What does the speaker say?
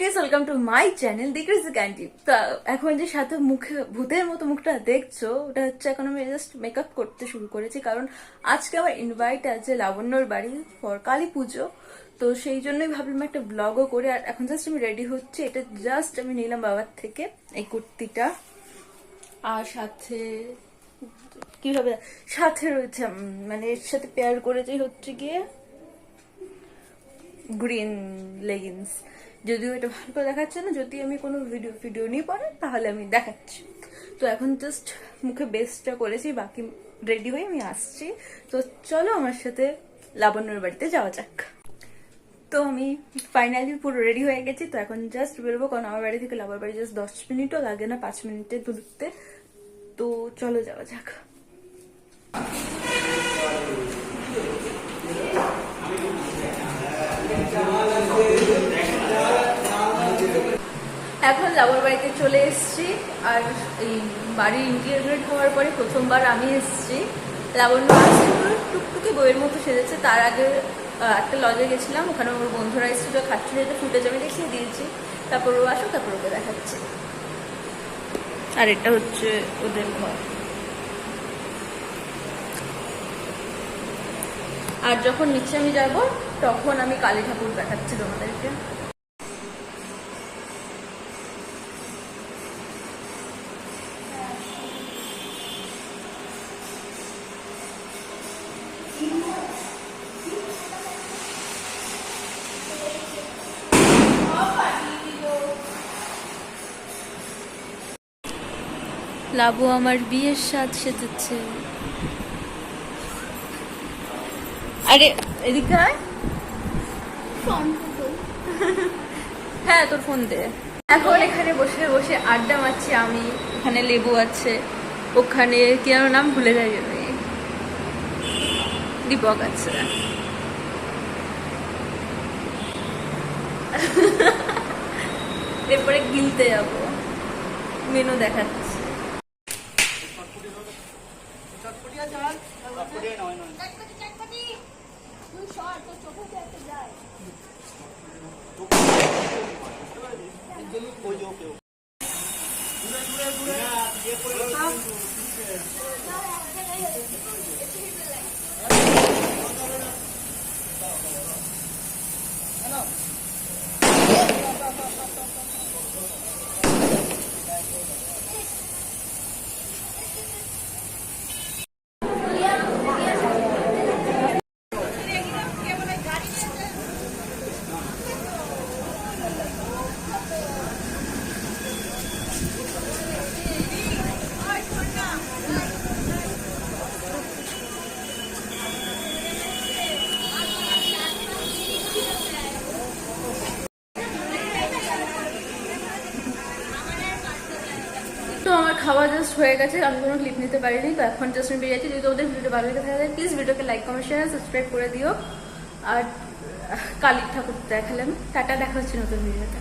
Beauties welcome to my channel দিগ্রিজ ক্যান্টি তা, এখন যে সাথে মুখে, ভূতের মতো মুখটা দেখছ, ওটা হচ্ছে এখন আমি জাস্ট মেকআপ করতে শুরু করেছি, কারণ আজকে আমার ইনভাইট আছে লাবণ্যর বাড়ি ফর কালী পুজো। তো সেই জন্যই ভাবলাম একটা ব্লগও করে, আর এখন জাস্ট আমি রেডি হচ্ছে, এটা জাস্ট আমি নিলাম বাবার থেকে এই কুর্তিটা। আর সাথে কীভাবে সাথে রয়েছে মানে এর সাথে পেয়ার করেছি হচ্ছে গিয়ে গ্রিন লেগিংস যদিও এটা ভালো করে দেখাচ্ছে না, যদি আমি কোনো ভিডিও ভিডিও নিয়ে পরে, তাহলে আমি দেখাচ্ছি। তো এখন জাস্ট মুখে বেস্টটা করেছি, বাকি রেডি হয়ে আমি আসছি। তো চলো আমার সাথে লাবণ্যর বাড়িতে যাওয়া যাক। তো আমি ফাইনালি পুরো রেডি হয়ে গেছি, তো এখন জাস্ট বেরোবো, কারণ আমার বাড়ি থেকে লাবার বাড়ি জাস্ট দশ মিনিটও লাগে না, পাঁচ মিনিটে দূরত্বে। তো চলো যাওয়া যাক। এখন লাবর বাড়িতে চলে এসেছি। আর এই বাড়ির ইন্টিরিয়র হওয়ার পরে প্রথমবার আমি এসেছি। লাবণ্য আসছে পুরো টুকটুকি বইয়ের মতো সেজেছে। তার আগে একটা লজে গেছিলাম। ওখানে ওর বন্ধুরা এসেছিল খাচ্ছিল যেটা ফুটেজ আমি দেখিয়ে দিয়েছি। তারপর ও আসো তারপর ওকে দেখাচ্ছি। আর এটা হচ্ছে ওদের ঘর। আর যখন নিচে আমি যাব তখন আমি কালী ঠাকুর দেখাচ্ছি তোমাদেরকে। লাবু আমার বিয়ের সাজ সেজেছে। আরে এদিকে। হ্যাঁ তোর ফোন দে। এখন এখানে বসে বসে আড্ডা মারছি আমি। এখানে লেবু আছে। ওখানে কি আমার নাম ভুলে যাই আমি। দীপক আছে। এরপরে গিলতে যাব। মেনু দেখাচ্ছি। ফুটে নয় নয়। ওই যে। ওকে ওকে তো আমার খাওয়া জাস্ট হয়ে গেছে, আমি কোনো ক্লিপ নিতে পারিনি, তো এখন জাস্ট আমি বেরিয়েছি যদি ওদের ভিডিও ভালো লেগে থাকে প্লিজ ভিডিওকে লাইক কমেন্ট শেয়ার সাবস্ক্রাইব করে দিও। আর কালী ঠাকুর দেখালাম। টাটা, দেখা হচ্ছে নতুন ভিডিওতে।